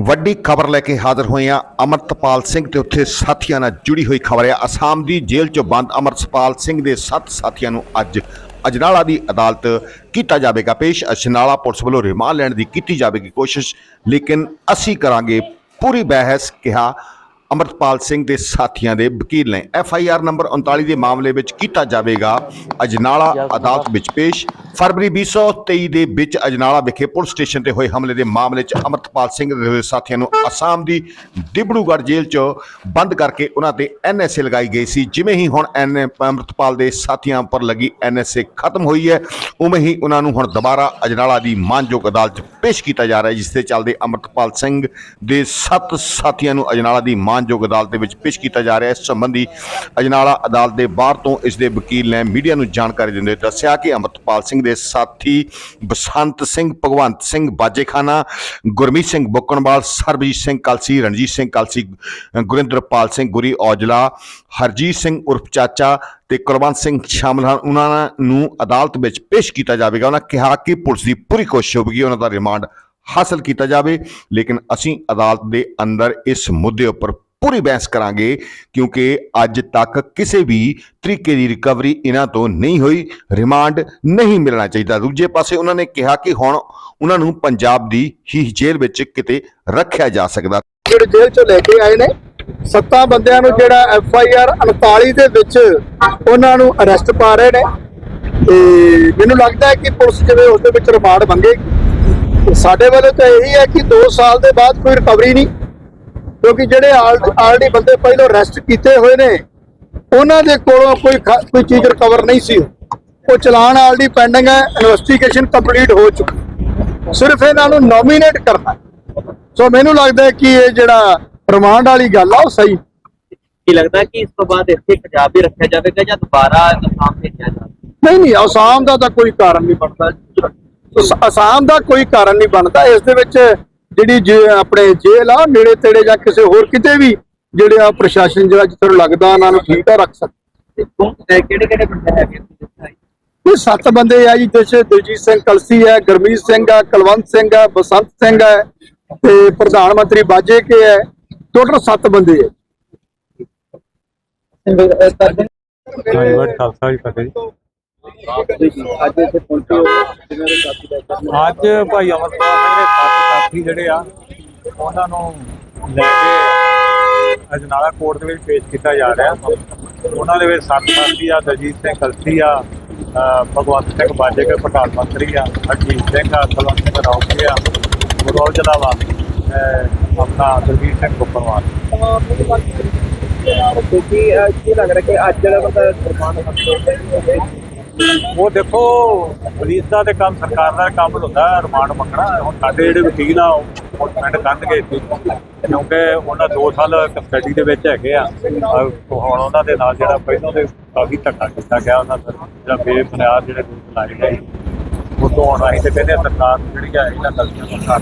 ਵੱਡੀ ਖਬਰ ਲੈ ਕੇ ਹਾਜ਼ਰ ਹੋਏ ਹਾਂ ਅਮਰਤਪਾਲ ਸਿੰਘ ਤੇ ਉੱਥੇ ਸਾਥੀਆਂ ਨਾਲ ਜੁੜੀ ਹੋਈ ਖਬਰ ਹੈ। ਅਸਾਮ ਦੀ ਜੇਲ੍ਹ 'ਚੋਂ ਬੰਦ ਅਮਰਤਪਾਲ ਸਿੰਘ ਦੇ ਸੱਤ ਸਾਥੀਆਂ ਨੂੰ ਅੱਜ ਅਜਨਾਲਾ ਦੀ ਅਦਾਲਤ ਕੀਤਾ ਜਾਵੇਗਾ ਪੇਸ਼। ਅਜਨਾਲਾ ਪੁਲਿਸ ਵੱਲੋਂ ਰਿਮਾਂਡ ਲੈਣ ਦੀ ਕੀਤੀ ਜਾਵੇਗੀ ਕੋਸ਼ਿਸ਼, ਲੇਕਿਨ ਅਸੀਂ ਕਰਾਂਗੇ ਪੂਰੀ ਬਹਿਸ, ਕਿਹਾ ਅਮਰਤਪਾਲ ਸਿੰਘ ਦੇ ਸਾਥੀਆਂ ਦੇ ਵਕੀਲ ਨੇ। ਐਫ ਆਈ ਆਰ ਨੰਬਰ 39 ਦੇ ਮਾਮਲੇ ਵਿੱਚ ਕੀਤਾ ਜਾਵੇਗਾ ਅਜਨਾਲਾ ਅਦਾਲਤ ਵਿੱਚ ਪੇਸ਼। ਫਰਵਰੀ 2023 ਦੇ ਵਿੱਚ ਅਜਨਾਲਾ ਵਿਖੇ ਪੁਲਿਸ ਸਟੇਸ਼ਨ ਤੇ ਹੋਏ ਹਮਲੇ ਦੇ ਮਾਮਲੇ 'ਚ ਅਮਰਤਪਾਲ ਸਿੰਘ ਦੇ ਸਾਥੀਆਂ ਨੂੰ ਅਸਾਮ ਦੀ ਡਿਬੜੂਗੜ੍ਹ ਜੇਲ੍ਹ 'ਚ ਬੰਦ ਕਰਕੇ ਉਹਨਾਂ ਤੇ ਐਨ ਐਸ ਏ ਲਗਾਈ ਗਈ ਸੀ। ਜਿਵੇਂ ਹੀ ਹੁਣ ਐਨ ਅਮਰਤਪਾਲ ਦੇ ਸਾਥੀਆਂ ਉੱਪਰ ਲੱਗੀ ਐਨ ਐਸ ਏ ਖਤਮ ਹੋਈ ਹੈ, ਉਵੇਂ ਹੀ ਉਹਨਾਂ ਨੂੰ ਹੁਣ ਦੁਬਾਰਾ ਅਜਨਾਲਾ ਦੀ ਮਾਨਯੋਗ ਅਦਾਲਤ 'ਚ ਪੇਸ਼ ਕੀਤਾ ਜਾ ਰਿਹਾ ਹੈ, ਜਿਸ ਦੇ ਚੱਲਦੇ ਅਮਰਤਪਾਲ ਸਿੰਘ ਦੇ ਸੱਤ ਸਾਥੀਆਂ ਨੂੰ ਅਜਨਾਲਾ ਦੀ ਮਾਨਯੋਗ ਅਦਾਲਤ ਦੇ ਵਿੱਚ ਪੇਸ਼ ਕੀਤਾ ਜਾ ਰਿਹਾ ਹੈ। ਇਸ ਸੰਬੰਧੀ ਅਜਨਾਲਾ ਅਦਾਲਤ ਦੇ ਬਾਹਰ ਤੋਂ ਇਸ ਦੇ ਵਕੀਲ ਨੇ ਮੀਡੀਆ ਨੂੰ ਜਾਣਕਾਰੀ ਦਿੰਦੇ ਹੋਏ ਦੱਸਿਆ ਕਿ ਅਮਰਤਪਾਲ ਸਿੰਘ ਦੇ ਸਾਥੀ ਬਸੰਤ ਸਿੰਘ, ਭਗਵੰਤ ਸਿੰਘ ਬਾਜੇਖਾਨਾ, ਗੁਰਮੀਤ ਸਿੰਘ ਬੁੱਕਣਵਾਲ, ਸਰਬਜੀਤ ਸਿੰਘ ਕਲਸੀ, ਰਣਜੀਤ ਸਿੰਘ ਕਲਸੀ, ਗੁਰਿੰਦਰਪਾਲ ਸਿੰਘ ਗੁਰੀ ਔਜਲਾ, ਹਰਜੀਤ ਸਿੰਘ ਉਰਫ ਚਾਚਾ ਤੇ ਕੁਲਵੰਤ ਸਿੰਘ ਸ਼ਾਮਲ ਹਨ। ਉਹਨਾਂ ਨੂੰ ਅਦਾਲਤ ਵਿੱਚ ਪੇਸ਼ ਕੀਤਾ ਜਾਵੇਗਾ। ਉਹਨਾਂ ਕਿਹਾ ਕਿ ਪੁਲਿਸ ਦੀ ਪੂਰੀ ਕੋਸ਼ਿਸ਼ ਹੋਵੇਗੀ, ਉਹਨਾਂ ਦਾ ਰਿਮਾਂਡ ਹਾਸਲ ਕੀਤਾ ਜਾਵੇ, ਲੇਕਿਨ ਅਸੀਂ ਅਦਾਲਤ ਦੇ ਅੰਦਰ ਇਸ ਮੁੱਦੇ ਉੱਪਰ ਪੂਰੀ ਬਹਿਸ ਕਰਾਂਗੇ ਕਿਉਂਕਿ ਅੱਜ ਤੱਕ ਕਿਸੇ ਵੀ ਤਰੀਕੇ ਦੀ ਰਿਕਵਰੀ ਇਹਨਾਂ ਤੋਂ ਨਹੀਂ ਹੋਈ ਰਿਮਾਂਡ ਨਹੀਂ ਮਿਲਣਾ ਚਾਹੀਦਾ। ਦੂਜੇ ਪਾਸੇ ਉਹਨਾਂ ਨੇ ਕਿਹਾ ਕਿ ਹੁਣ ਉਹਨਾਂ ਨੂੰ ਪੰਜਾਬ ਦੀ ਹੀ ਜੇਲ੍ਹ ਵਿੱਚ ਕਿਤੇ ਰੱਖਿਆ ਜਾ ਸਕਦਾ। ਜਿਹੜੇ ਜੇਲ੍ਹ ਚੋਂ ਲੈ ਕੇ ਆਏ ਨੇ। ਸੱਤਾਂ ਬੰਦਿਆਂ ਨੂੰ ਜਿਹੜਾ ਐਫ ਆਈ ਆਰ 39 ਦੇ ਵਿੱਚ ਉਹਨਾਂ ਨੂੰ ਅਰੈਸਟ ਪਾ ਰਹੇ ਨੇ। ਤੇ ਮੈਨੂੰ ਲੱਗਦਾ ਹੈ ਕਿ ਪੁਲਿਸ ਜਿਵੇਂ ਉਸ ਦੇ ਵਿੱਚ ਰਿਮਾਂਡ ਮੰਗੇਗੀ। ਸਾਡੇ ਵੱਲੋਂ ਤਾਂ ਇਹੀ ਹੈ ਕਿ 2 ਸਾਲ ਦੇ ਬਾਅਦ ਕੋਈ ਰਿਕਵਰੀ ਨਹੀਂ। ਕਿਉਂਕਿ ਜਿਹੜੇ ਆਲਰੇਡੀ ਬੰਦੇ ਪਹਿਲਾਂ ਅਰੈਸਟ ਕੀਤੇ ਹੋਏ ਨੇ ਉਹਨਾਂ ਦੇ ਕੋਲੋਂ ਕੋਈ ਕੋਈ ਚੀਜ਼ ਰਿਕਵਰ ਨਹੀਂ ਸੀ ਉਹ ਚਲਾਨ ਆਲਰੇਡੀ ਪੈਂਡਿੰਗ ਹੈ ਇਨਵੈਸਟੀਗੇਸ਼ਨ ਕੰਪਲੀਟ ਹੋ ਚੁੱਕੀ ਸਿਰਫ ਇਹਨਾਂ ਨੂੰ ਨੋਮੀਨੇਟ ਕਰਨਾ। ਸੋ ਮੈਨੂੰ ਲੱਗਦਾ ਹੈ ਕਿ ਇਹ ਜਿਹੜਾ ਰਿਮਾਂਡ ਵਾਲੀ ਗੱਲ ਆ ਉਹ ਸਹੀ ਕੀ ਲੱਗਦਾ ਕਿ ਇਸ ਤੋਂ ਬਾਅਦ ਇੱਥੇ ਪੰਜਾਬ ਹੀ ਰੱਖਿਆ ਜਾਵੇਗਾ ਜਾਂ ਦੁਬਾਰਾ ਅਸਾਮ ਭੇਜਿਆ ਜਾਵੇਗਾ? ਨਹੀਂ ਨਹੀਂ ਅਸਾਮ ਦਾ ਤਾਂ ਕੋਈ ਕਾਰਨ ਨਹੀਂ ਬਣਦਾ। ਅਸ- ਅਸਾਮ ਦਾ ਕੋਈ ਕਾਰਨ ਨਹੀਂ ਬਣਦਾ। ਇਸ ਦੇ ਵਿੱਚ ਜਿਹੜੀ ਜੇ ਆਪਣੇ ਜੇਲ੍ਹ ਆ ਨੇੜੇ ਤੇੜੇ ਜਾਂ ਕਿਸੇ ਹੋਰ ਕਿਤੇ ਵੀ ਜਿਹੜੇ ਆ ਪ੍ਰਸ਼ਾਸਨ ਜਿਹੜਾ ਜਿੱਥੇ ਨੂੰ ਲੱਗਦਾ ਉਹਨਾਂ ਨੂੰ ਠੀਕ ਆ ਰੱਖ ਸਕਦਾ ਕਿਹੜੇ ਕਿਹੜੇ ਬੰਦੇ ਹੈਗੇ ਇਹ ਸੱਤ ਬੰਦੇ ਆ ਜੀ ਦਿਲਜੀਤ ਸਿੰਘ ਕਲਸੀ ਹੈ ਗਰਮੀਤ ਸਿੰਘ ਆ ਕੁਲਵੰਤ ਸਿੰਘ ਆ ਬਸੰਤ ਸਿੰਘ ਹੈ ਤੇ ਪ੍ਰਧਾਨ ਮੰਤਰੀ ਬਾਜੇ ਕੇ ਹੈ। ਟੋਟਲ ਸੱਤ ਬੰਦੇ ਆ ਹਾਂਜੀ ਵਾਹਿਗੁਰੂ ਖਾਲਸਾ ਜੀ ਫਤਿਹ ਜੀ। ਅੱਜ ਇੱਥੇ ਪਹੁੰਚੇ ਹੋ ਅੱਜ ਭਾਈ ਅਮਰਪਾਲ ਸਿੰਘ ਸੱਤ ਸਾਥੀ ਜਿਹੜੇ ਆ, ਉਹਨਾਂ ਨੂੰ ਲੈ ਕੇ ਅਜਨਾਲਾ ਕੋਰਟ ਦੇ ਵਿੱਚ ਪੇਸ਼ ਕੀਤਾ ਜਾ ਰਿਹਾ। ਉਹਨਾਂ ਦੇ ਵਿੱਚ ਸੱਤ ਸਾਥੀ ਆ, ਦਲਜੀਤ ਸਿੰਘ ਕਲਸੀ ਆ ਭਗਵੰਤ ਸਿੰਘ ਬਾਜੇ ਪ੍ਰਧਾਨ ਮੰਤਰੀ ਆ, ਹਰਜੀਤ ਸਿੰਘ ਆ, ਕੁਲਵੰਤ ਸਿੰਘ ਰੌਕੀ ਆ ਗੁਰੋਲ ਜਲਾਵਾ ਆਪਣਾ ਦਲਜੀਤ ਸਿੰਘ ਗੁੱਪਰਵਾਲ ਕਿਉਂਕਿ ਕੀ ਲੱਗ ਰਿਹਾ ਕਿ ਅੱਜ ਜਿਹੜਾ ਬੰਦਾ ਸਰਮਾਨ ਹੱਥੋਂ ਉਹ ਦੇਖੋ ਪੁਲਿਸ ਦਾ ਤੇ ਕੰਮ ਸਰਕਾਰ ਦਾ ਕੰਮ ਹੁੰਦਾ, ਰਿਮਾਂਡ ਮੰਗਣਾ। ਹੁਣ ਸਾਡੇ ਜਿਹੜੇ ਵਕੀਲ ਆ, ਉਹ ਕਮੈਂਟ ਕਰਨਗੇ ਇੱਥੇ। ਕਿਉਂਕਿ ਉਹਨਾਂ 2 ਸਾਲ ਕਸਟਡੀ ਦੇ ਵਿੱਚ ਹੈਗੇ ਆ। ਹੁਣ ਉਹਨਾਂ ਦੇ ਨਾਲ ਜਿਹੜਾ ਪਹਿਲਾਂ ਦੇ ਕਾਫੀ ਧੱਕਾ ਕੀਤਾ ਗਿਆ ਉਹਨਾਂ ਦਾ, ਜਿਹੜਾ ਬੇਬੁਨਿਆਦ ਜਿਹੜੇ ਦੋਸ਼ ਲਾਏ ਗਏ। ਉਹ ਤੋਂ ਹੁਣ ਅਸੀਂ ਤੇ ਕਹਿੰਦੇ ਸਰਕਾਰ ਨੂੰ ਜਿਹੜੀ ਹੈ ਇਹਨਾਂ ਗਲਤੀਆਂ ਨੂੰ ਕਰ